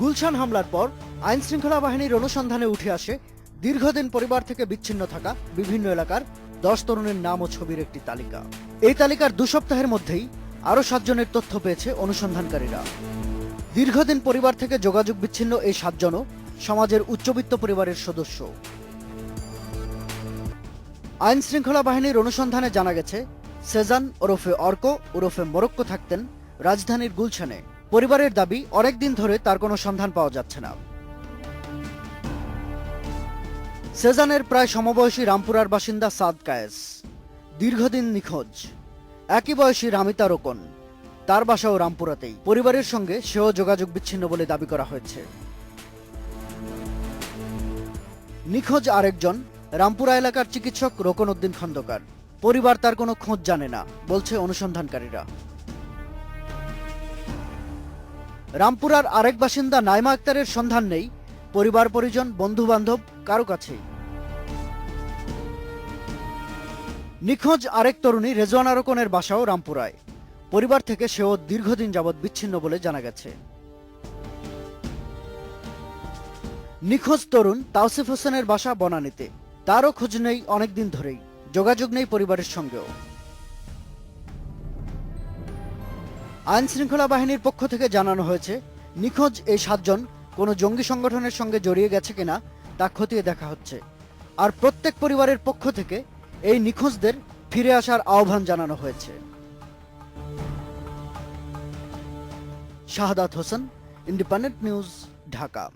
গুলশান হামলার পর আইন শৃঙ্খলা বাহিনীর অনুসন্ধানে উঠে আসে দীর্ঘদিন পরিবার থেকে বিচ্ছিন্ন থাকা বিভিন্ন এলাকার দশ তরুণের নাম ও ছবির একটি তালিকা। এই তালিকার দু সপ্তাহের মধ্যেই আরও সাতজনের তথ্য পেয়েছে অনুসন্ধানকারীরা। দীর্ঘদিন পরিবার থেকে যোগাযোগ বিচ্ছিন্ন এই সাতজনও সমাজের উচ্চবিত্ত পরিবারের সদস্য। আইন শৃঙ্খলা বাহিনীর অনুসন্ধানে জানা গেছে, সেজান ওরফে অর্ক ওরফে মরক্কো থাকতেন রাজধানীর গুলশানে। পরিবারের দাবি, অনেকদিন ধরে তার কোনো সন্ধান পাওয়া যাচ্ছে না। সেজানের প্রায় সমবয়সী রামপুরার বাসিন্দা সাদ কায়েস। দীর্ঘদিন নিখোঁজ। একই বয়সী রামিতা রোকন। তার বাসাও রামপুরাতেই। পরিবারের সঙ্গে সেও যোগাযোগ বিচ্ছিন্ন বলে দাবি করা হয়েছে। নিখোঁজ আরেকজন, রামপুরা এলাকার চিকিৎসক রোকন উদ্দিন খন্দকার। পরিবার তার কোনো খোঁজ জানে না, বলছে অনুসন্ধানকারীরা। রামপুরার আরেক বাসিন্দা নাইমা আক্তারের সন্ধান নেই। পরিবার, পরিজন বন্ধু বান্ধব কারও কাছেই নিখোঁজ আরেক তরুণী রেজওয়ানা রোকনের বাসাও রামপুরায়। পরিবার থেকে সেও দীর্ঘদিন যাবৎ বিচ্ছিন্ন বলে জানা গেছে। নিখোঁজ তরুণ তাওসিফ হোসেনের বাসা বনানীতে। তারও খোঁজ নেই অনেকদিন ধরেই। যোগাযোগ নেই পরিবারের সঙ্গেও। আইন শৃঙ্খলা বাহিনীর পক্ষ থেকে জানানো হয়েছে, নিখোঁজ এই সাতজন কোনো জঙ্গি সংগঠনের সঙ্গে জড়িয়ে গেছে কিনা তা খতিয়ে দেখা হচ্ছে। আর প্রত্যেক পরিবারের পক্ষ থেকে এই নিখোঁজদের ফিরে আসার আহ্বান জানানো হয়েছে। Shahadat Hossain, independent news, Dhaka.